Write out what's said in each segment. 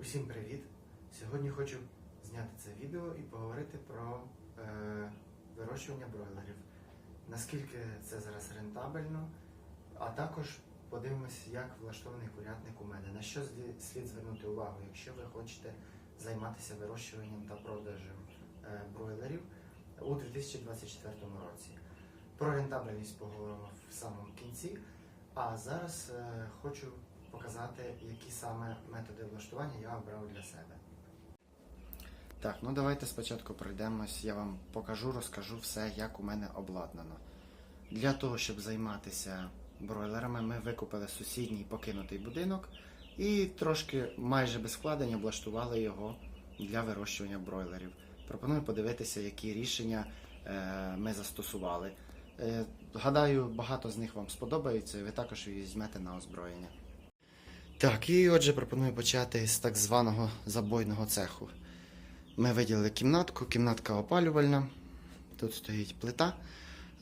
Усім привіт! Сьогодні хочу зняти це відео і поговорити про е, вирощування бройлерів. Наскільки це зараз рентабельно, а також подивимось, як влаштований курятник у мене. На що слід звернути увагу, якщо ви хочете займатися вирощуванням та продажем е, бройлерів у 2024 році. Про рентабельність поговоримо в самому кінці. А зараз е, хочу показати, які саме методи влаштування я обрав для себе. Так, ну давайте спочатку пройдемось, я вам покажу, розкажу все, як у мене обладнано. Для того, щоб займатися бройлерами, ми викупили сусідній покинутий будинок і трошки майже без вкладень облаштували його для вирощування бройлерів. Пропоную подивитися, які рішення е, ми застосували. Е, гадаю, багато з них вам сподобаються, і ви також візьмете на озброєння. Так, і отже, пропоную почати з так званого забойного цеху. Ми виділили кімнатку, кімнатка опалювальна. Тут стоїть плита.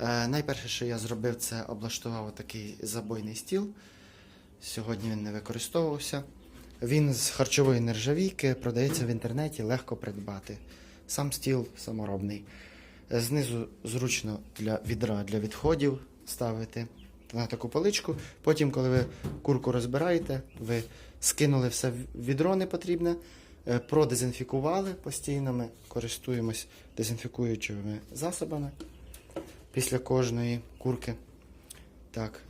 Е, найперше, що я зробив, це облаштував такий забойний стіл. Сьогодні він не використовувався. Він з харчової нержавійки продається в інтернеті, легко придбати. Сам стіл саморобний. Знизу зручно для відра для відходів ставити на таку поличку. Потім, коли ви курку розбираєте, ви скинули все відро непотрібне, е, продезінфікували постійно. Ми користуємось дезінфікуючими засобами після кожної курки. Так.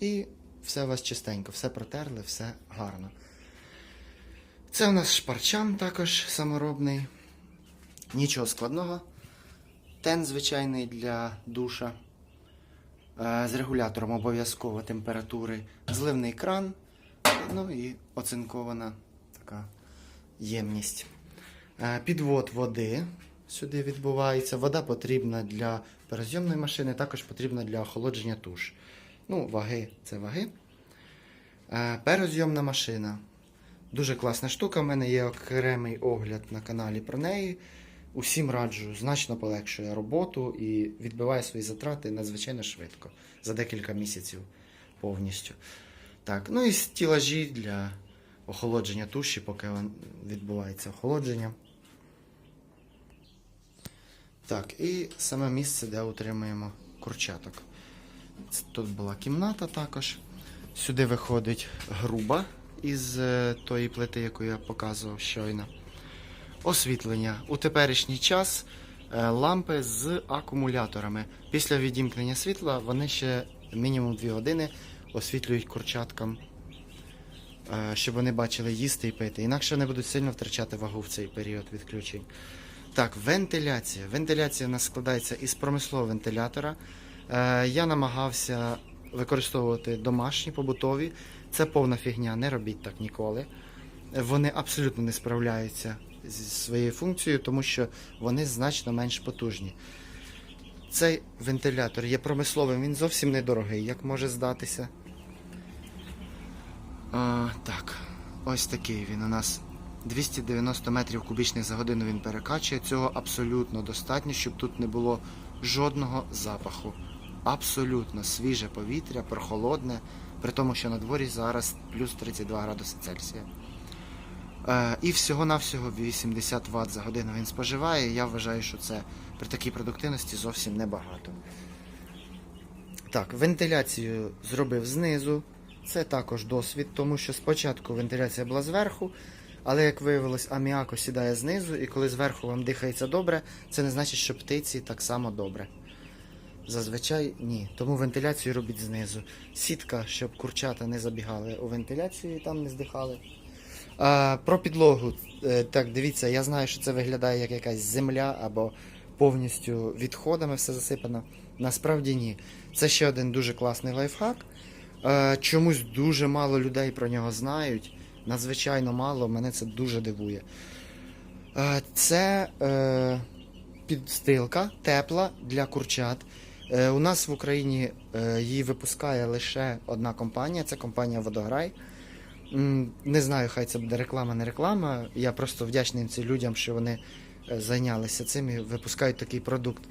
І все у вас чистенько, все протерли, все гарно. Це у нас шпарчан також саморобний. Нічого складного. Тен звичайний для душа. Е, З регулятором обов'язково температури. Зливний кран. Ну і оцинкована така ємність. Е, Підвод води сюди відбувається. Вода потрібна для перезйомної машини, також потрібна для охолодження туш. Ну, ваги це ваги. Е, Перезйомна машина. Дуже класна штука. У мене є окремий огляд на каналі про неї. Усім раджу, значно полегшує роботу і відбиває свої затрати надзвичайно швидко, за декілька місяців повністю. Так, ну і стілажі для охолодження туші, поки відбувається охолодження. Так, і саме місце, де утримуємо курчаток. Тут була кімната також. Сюди виходить груба із е, тої плити, яку я показував щойно. Освітлення. У теперішній час е, лампи з акумуляторами. Після відімкнення світла вони ще мінімум 2 години освітлюють курчаткам, е, щоб вони бачили їсти і пити. Інакше вони будуть сильно втрачати вагу в цей період відключень. Так, вентиляція. Вентиляція у нас складається із промислового вентилятора. Е, я намагався використовувати домашні, побутові. Це повна фігня, не робіть так ніколи. Вони абсолютно не справляються зі своєю функцією, тому що вони значно менш потужні. Цей вентилятор є промисловим, він зовсім недорогий, як може здатися. А, так, ось такий він у нас 290 метрів кубічних за годину він перекачує. Цього абсолютно достатньо, щоб тут не було жодного запаху. Абсолютно свіже повітря, прохолодне, при тому, що на дворі зараз плюс 32 градуси Цельсія. Е, і всього-навсього 80 Вт за годину він споживає. Я вважаю, що це при такій продуктивності зовсім небагато. Так, вентиляцію зробив знизу. Це також досвід, тому що спочатку вентиляція була зверху, але як виявилось, аміак осідає знизу, і коли зверху вам дихається добре, це не значить, що птиці так само добре. Зазвичай ні. Тому вентиляцію робіть знизу. Сітка, щоб курчата не забігали у вентиляцію і там не здихали. А, про підлогу. Е, Так, дивіться, я знаю, що це виглядає як якась земля або повністю відходами все засипано. Насправді ні. Це ще один дуже класний лайфхак. Е, Чомусь дуже мало людей про нього знають. Надзвичайно мало, мене це дуже дивує. Е, Це е, підстилка тепла для курчат. Е, У нас в Україні е, її випускає лише одна компанія, це компанія Водограй. Не знаю, хай це буде реклама, не реклама. Я просто вдячний цим людям, що вони е, зайнялися цим і випускають такий продукт.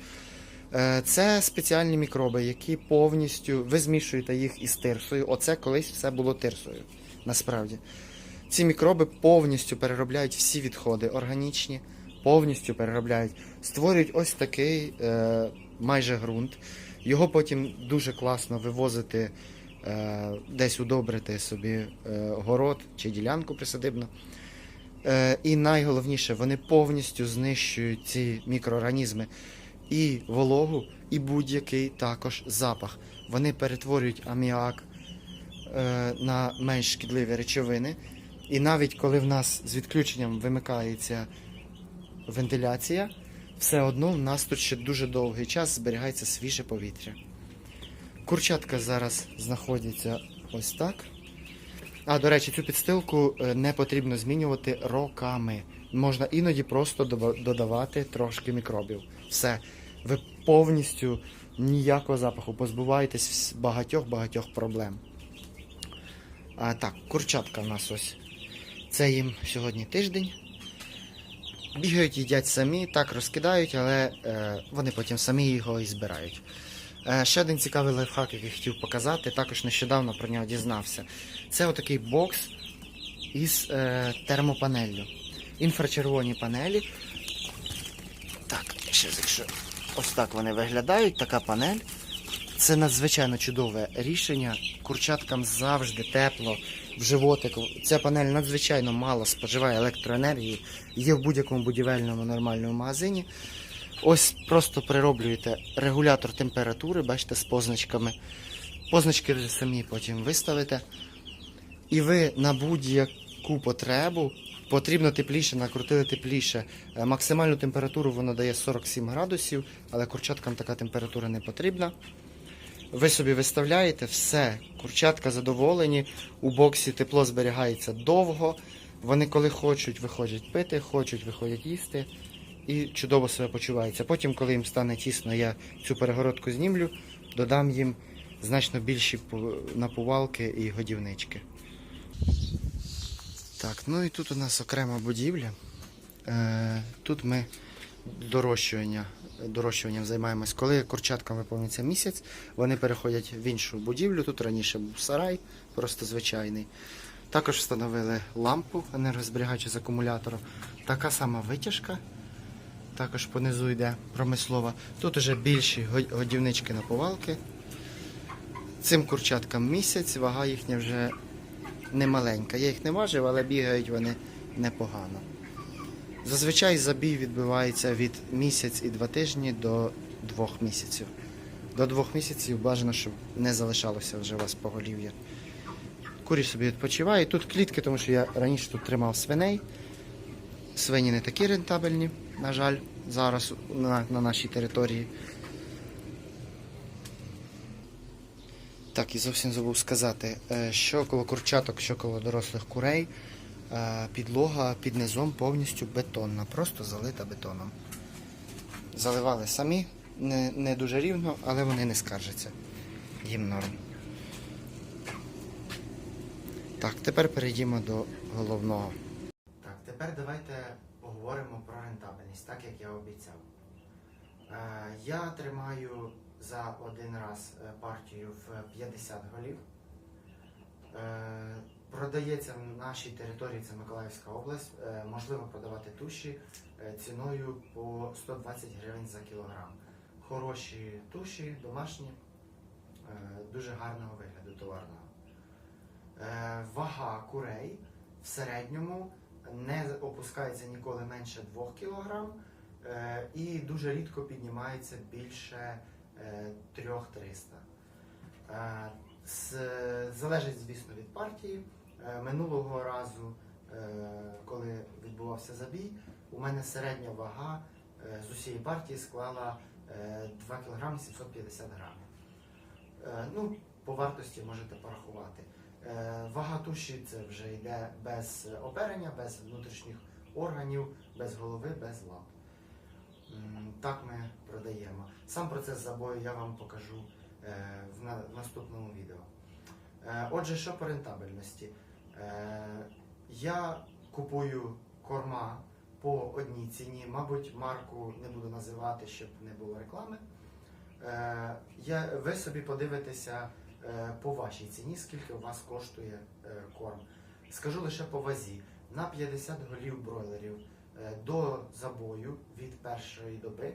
Е, Це спеціальні мікроби, які повністю ви змішуєте їх із тирсою. Оце колись все було тирсою, насправді. Ці мікроби повністю переробляють всі відходи органічні, повністю переробляють, створюють ось такий е, майже ґрунт. Його потім дуже класно вивозити, десь удобрити собі е, город чи ділянку присадибну. Е, і найголовніше, вони повністю знищують ці мікроорганізми і вологу, і будь-який також запах. Вони перетворюють аміак е, на менш шкідливі речовини. І навіть коли в нас з відключенням вимикається вентиляція, все одно в нас тут ще дуже довгий час зберігається свіже повітря. Курчатка зараз знаходяться ось так. А, до речі, цю підстилку е, не потрібно змінювати роками. Можна іноді просто додавати трошки мікробів. Все. Ви повністю ніякого запаху позбуваєтесь багатьох-багатьох проблем. А, так, курчатка в нас ось. Це їм сьогодні тиждень. Бігають, їдять самі, так розкидають, але е, вони потім самі його і збирають. Е, ще один цікавий лайфхак, який хотів показати, також нещодавно про нього дізнався. Це отакий бокс із е, термопанеллю. Інфрачервоні панелі. Так, ще якщо ось так вони виглядають, така панель. Це надзвичайно чудове рішення. Курчаткам завжди тепло в животик. Ця панель надзвичайно мало споживає електроенергії. Є в будь-якому будівельному нормальному магазині. Ось просто прироблюєте регулятор температури, бачите, з позначками. Позначки ви самі потім виставите. І ви на будь-яку потребу потрібно тепліше, накрутили тепліше. Е, Максимальну температуру воно дає 47 градусів, але курчаткам така температура не потрібна. Ви собі виставляєте все, курчатка задоволені, у боксі тепло зберігається довго. Вони коли хочуть, виходять пити, хочуть, виходять їсти і чудово себе почуваються. Потім, коли їм стане тісно, я цю перегородку знімлю, додам їм значно більші напувалки і годівнички. Так, ну і тут у нас окрема будівля. Е, тут ми дорощування, дорощуванням займаємось. Коли курчаткам виповниться місяць, вони переходять в іншу будівлю. Тут раніше був сарай, просто звичайний. Також встановили лампу енергозберігаючу з акумулятором. Така сама витяжка. Також понизу йде промислова. Тут уже більші го- годівнички наповалки. Цим курчаткам місяць, вага їхня вже не маленька. Я їх не важив, але бігають вони непогано. Зазвичай забій відбувається від місяць і два тижні до двох місяців. До двох місяців бажано, щоб не залишалося вже у вас поголів'я. Курі собі відпочивають. Тут клітки, тому що я раніше тут тримав свиней. Свині не такі рентабельні, на жаль, зараз на, на нашій території. Так, і зовсім забув сказати, е, що коло курчаток, що коло дорослих курей, е, підлога під низом повністю бетонна, просто залита бетоном. Заливали самі, не, не дуже рівно, але вони не скаржаться. Їм норм. Так, тепер перейдімо до головного. Так, тепер давайте поговоримо про рентабельність, так як я обіцяв. Е, я тримаю за один раз е, партію в 50 голів. Е, продається в нашій території, це Миколаївська область. Можливо продавати туші ціною по 120 гривень за кілограм. Хороші туші, домашні, дуже гарного вигляду товарного. Вага курей в середньому не опускається ніколи менше 2 кг е, і дуже рідко піднімається більше е, 3300. Е, залежить, звісно, від партії. Е, минулого разу, е, коли відбувався забій, у мене середня вага е, з усієї партії склала е, 2 кг 750 грамів. Е, Ну, по вартості можете порахувати. Е, Вага це вже йде без оперення, без внутрішніх органів, без голови, без лап. Так ми продаємо. Сам процес забою я вам покажу е, в наступному відео. Е, Отже, що по рентабельності? Е, Я купую корма по одній ціні, мабуть, марку не буду називати, щоб не було реклами. Е, ви собі подивитеся е, по вашій ціні, скільки у вас коштує е, корм. Скажу лише по вазі. На 50 голів бройлерів е, до забою від першої доби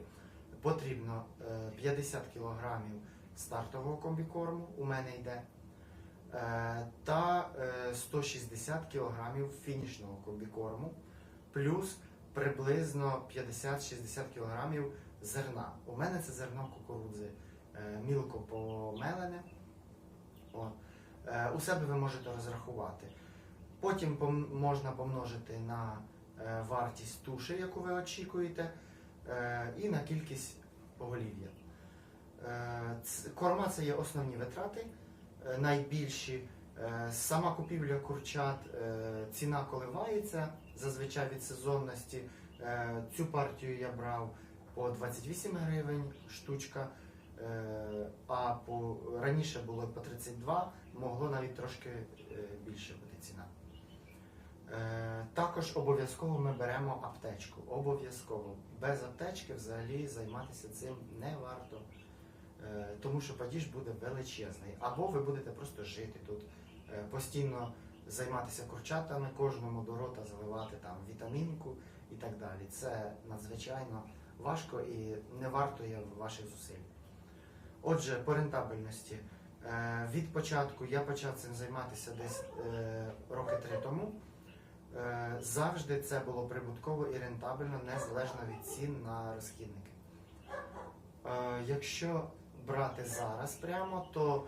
потрібно е, 50 кг стартового комбікорму, у мене йде, е, та е, 160 кг фінішного комбікорму, плюс приблизно 50-60 кг зерна. У мене це зерно кукурудзи е, мілко помелене. Е, У себе ви можете розрахувати. Потім можна помножити на е, вартість туші, яку ви очікуєте, е, і на кількість поголів'я. Корма це є основні витрати, найбільші. Сама купівля курчат, ціна коливається зазвичай від сезонності. Цю партію я брав по 28 гривень штучка, а по, раніше було по 32, могло навіть трошки е, більше бути ціна. Е, Також обов'язково ми беремо аптечку. Обов'язково. Без аптечки взагалі займатися цим не варто, Е, тому що падіж буде величезний. Або ви будете просто жити тут, е, постійно займатися курчатами, кожному до рота заливати там вітамінку і так далі. Це надзвичайно важко і не вартує ваших зусиль. Отже, по рентабельності. Е, Від початку я почав цим займатися десь е, роки три тому. Е, Завжди це було прибутково і рентабельно, незалежно від цін на розхідники. Якщо брати зараз прямо, то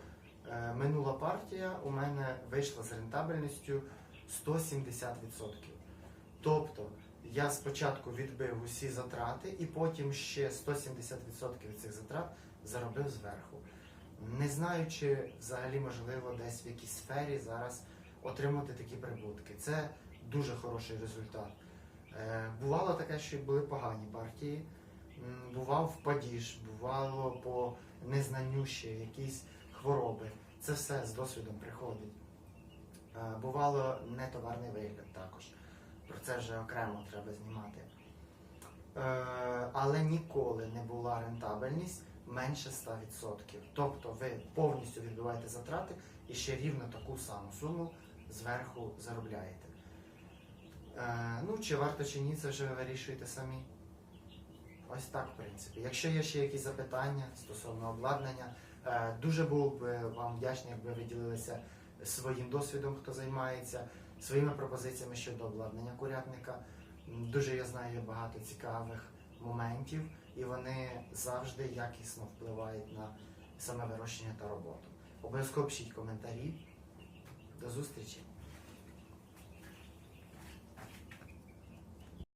минула партія у мене вийшла з рентабельністю 170%. Тобто я спочатку відбив усі затрати і потім ще 170% від цих затрат заробив зверху. Не знаю, чи взагалі можливо десь в якійсь сфері зараз отримати такі прибутки. Це дуже хороший результат. Е, Бувало таке, що були погані партії. Бував впадіж, бувало по незнанню ще якісь хвороби. Це все з досвідом приходить. Е, Бувало нетоварний вигляд також. Про це вже окремо треба знімати. Е, Але ніколи не була рентабельність менше 100%. Тобто ви повністю відбиваєте затрати і ще рівно таку саму суму зверху заробляєте. Е, Ну, чи варто чи ні, це вже ви вирішуєте самі. Ось так, в принципі. Якщо є ще якісь запитання стосовно обладнання, е, дуже був би вам вдячний, якби ви ділилися своїм досвідом, хто займається, своїми пропозиціями щодо обладнання курятника. Дуже я знаю багато цікавих моментів, і вони завжди якісно впливають на саме вирощення та роботу. Обов'язково пишіть коментарі. До зустрічі!